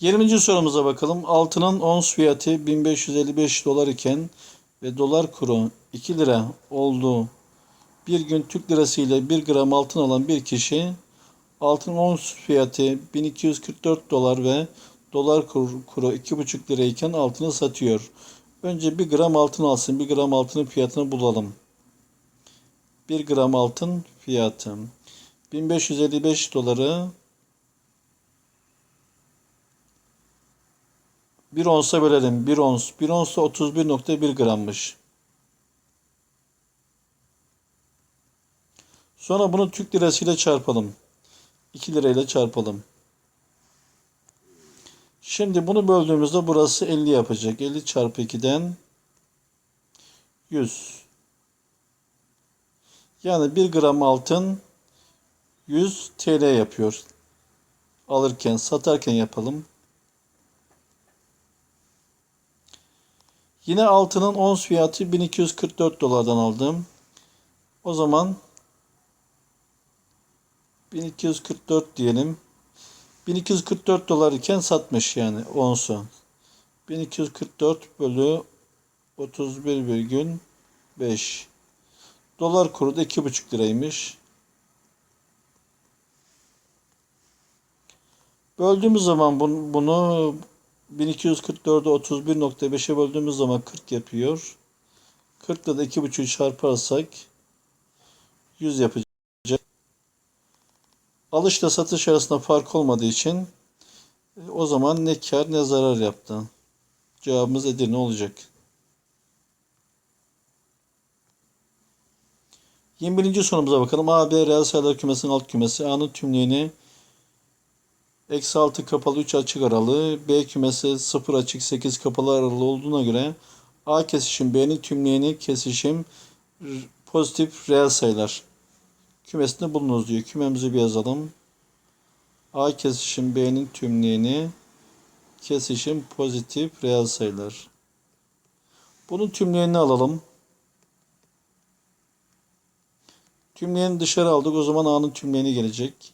20. sorumuza bakalım. Altının ons fiyatı 1555 dolar iken ve dolar kuru 2 lira olduğu bir gün Türk lirası ile 1 gram altın alan bir kişi altın ons fiyatı 1244 dolar ve dolar kur- kuru 2,5 lira iken altını satıyor. Önce 1 gram altın alsın. 1 gram altının fiyatını bulalım. 1 gram altın fiyatı 1555 doları Bir onsa bölelim. Bir ons. Bir ons da 31.1 grammış. Sonra bunu Türk lirasıyla çarpalım. 2 lirayla çarpalım. Şimdi bunu böldüğümüzde burası 50 yapacak. 50 çarpı 2'den 100. Yani 1 gram altın 100 TL yapıyor. Alırken, satarken yapalım. Yine altının ons fiyatı 1244 dolardan aldım. O zaman 1244 diyelim. 1244 dolar iken satmış yani onsu. 1244 bölü 31,5 Dolar kuru da 2,5 liraymış. Böldüğümüz zaman bunu, 1244'ü 31.5'e böldüğümüz zaman 40 yapıyor. 40 ile de 2.5'ü çarparsak 100 yapacak. Alışla satış arasında fark olmadığı için e, o zaman ne kar ne zarar yaptı. Cevabımız Edirne olacak. 21. sorumuza bakalım. A, B reel sayılar kümesinin alt kümesi. A'nın tümleyeni Eksi 6 kapalı 3 açık aralığı. B kümesi 0 açık 8 kapalı aralığı olduğuna göre A kesişim B'nin tümleyeni kesişim pozitif reel sayılar. Kümesinde bulunuz diyor. Kümemizi bir yazalım. A kesişim B'nin tümleyeni kesişim pozitif reel sayılar. Bunun tümleyenini alalım. Tümleyeni dışarı aldık. O zaman A'nın tümleyeni gelecek.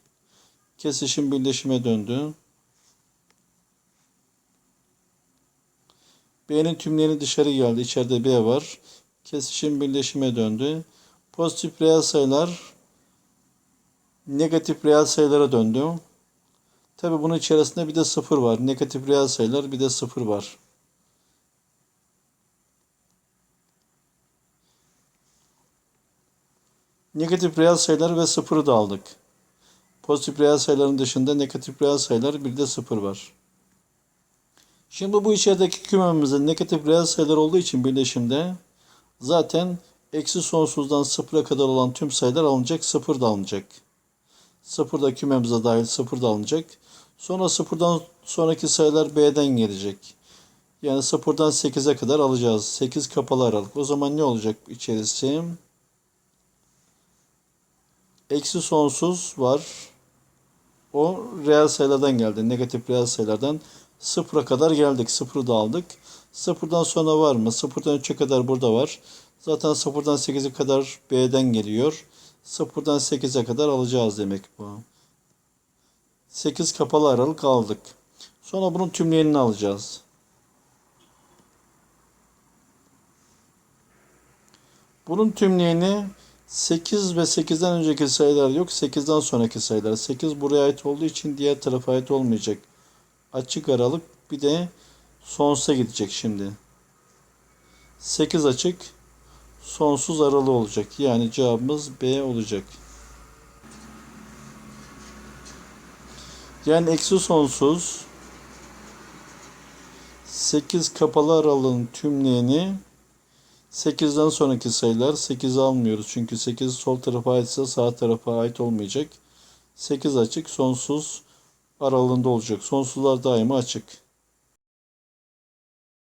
Kesişim birleşime döndü. B'nin tümleyeni dışarı geldi. İçeride B var. Kesişim birleşime döndü. Pozitif reel sayılar negatif reel sayılara döndü. Tabi bunun içerisinde bir de sıfır var. Negatif reel sayılar bir de sıfır var. Negatif reel sayılar ve sıfırı da aldık. Pozitif reel sayıların dışında negatif reel sayılar bir de sıfır var. Şimdi bu içerideki kümemizde negatif reel sayılar olduğu için birleşimde zaten eksi sonsuzdan sıfıra kadar olan tüm sayılar alınacak, sıfır da alınacak. Sıfır da kümemize dahil sıfır da alınacak. Sonra sıfırdan sonraki sayılar B'den gelecek. Yani sıfırdan 8'e kadar alacağız. 8 kapalı aralık. O zaman ne olacak içerisi? Eksi sonsuz var. O reel sayılardan geldi. Negatif reel sayılardan sıfıra kadar geldik. Sıfırı da aldık. Sıfırdan sonra var mı? Sıfırdan 3'e kadar burada var. Zaten sıfırdan 8'e kadar B'den geliyor. Sıfırdan 8'e kadar alacağız demek bu. 8 kapalı aralık aldık. Sonra bunun tümleyenini alacağız. Bunun tümleyeni 8 ve 8'den önceki sayılar yok. 8'den sonraki sayılar. 8 buraya ait olduğu için diğer tarafa ait olmayacak. Açık aralık bir de sonsuza gidecek şimdi. 8 açık sonsuz aralığı olacak. Yani cevabımız B olacak. Yani eksi sonsuz 8 kapalı aralığın tümleyeni 8'den sonraki sayılar 8'i almıyoruz. Çünkü 8 sol tarafa aitse sağ tarafa ait olmayacak. 8 açık sonsuz aralığında olacak. Sonsuzlar daima açık.